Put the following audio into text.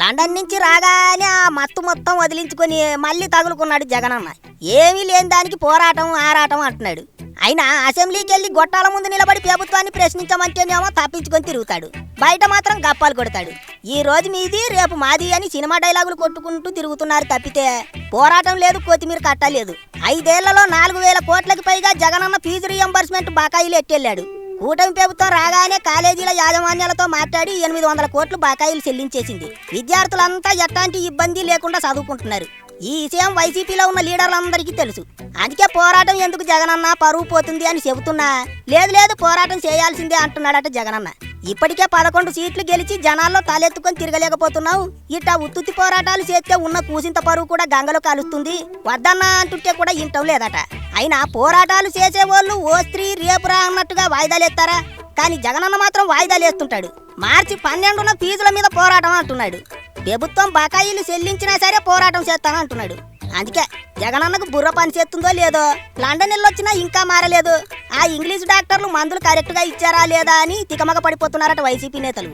London నుంచి రాగానే ఆ మత్తు మొత్తం వదిలించుకొని మళ్ళీ తగులుకున్నాడు జగనన్న. ఏమీ లేని దానికి పోరాటం ఆరాటం అంటున్నాడు. అయినా అసెంబ్లీకి వెళ్ళి గొట్టాల ముందు నిలబడి ప్రభుత్వాన్ని ప్రశ్నించమంటేనేమో తప్పించుకొని తిరుగుతాడు. బయట మాత్రం గప్పాలు కొడతాడు. ఈ రోజు మీది రేపు మాది అని సినిమా డైలాగులు కొట్టుకుంటూ తిరుగుతున్నారు తప్పితే పోరాటం లేదు కొత్తిమీర కట్టలేదు. ఐదేళ్ళలో నాలుగు వేల కోట్లకి పైగా జగనన్న ఫీజు రియంబర్స్మెంట్ బకాయిలు ఎట్టెళ్ళాడు కూటమి ప్రభుత్వం రాగానే కాలేజీల యాజమాన్యాలతో మాట్లాడి ఎనిమిది వందల కోట్లు బకాయిలు చెల్లించేసింది. విద్యార్థులంతా ఎట్లాంటి ఇబ్బంది లేకుండా చదువుకుంటున్నారు. ఈ విషయం వైసీపీలో ఉన్న లీడర్లందరికీ తెలుసు. అందుకే పోరాటం ఎందుకు జగనన్న పరువు పోతుంది అని చెబుతున్నా. లేదు లేదు పోరాటం చేయాల్సిందే అంటున్నాడట జగనన్న. ఇప్పటికే పదకొండు సీట్లు గెలిచి జనాల్లో తలెత్తుకొని తిరగలేకపోతున్నావు. ఇట్ట ఉత్తుత్తి పోరాటాలు చేస్తే ఉన్న కూసింత పరువు కూడా గంగలో కలుస్తుంది. వద్దన్నా అంటుంటే కూడా ఇంటం లేదట. అయినా పోరాటాలు చేసేవాళ్ళు ఓ స్త్రీ రేపురా అన్నట్టుగా వాయిదాలేస్తారా కానీ జగనన్న మాత్రం వాయిదాలు వేస్తుంటాడు. మార్చి పన్నెండున ఫీజుల మీద పోరాటం అంటున్నాడు. ప్రభుత్వం బకాయిలు చెల్లించినా సరే పోరాటం చేస్తాను అంటున్నాడు. అందుకే జగనన్నకు బుర్ర పని చేస్తుందో లేదో లండన్ వెళ్ళొచ్చినా ఇంకా మారలేదు. ఆ ఇంగ్లీష్ డాక్టర్లు మందులు కరెక్ట్గా ఇచ్చారా లేదా అని తికమక పడిపోతున్నారట వైసీపీ నేతలు.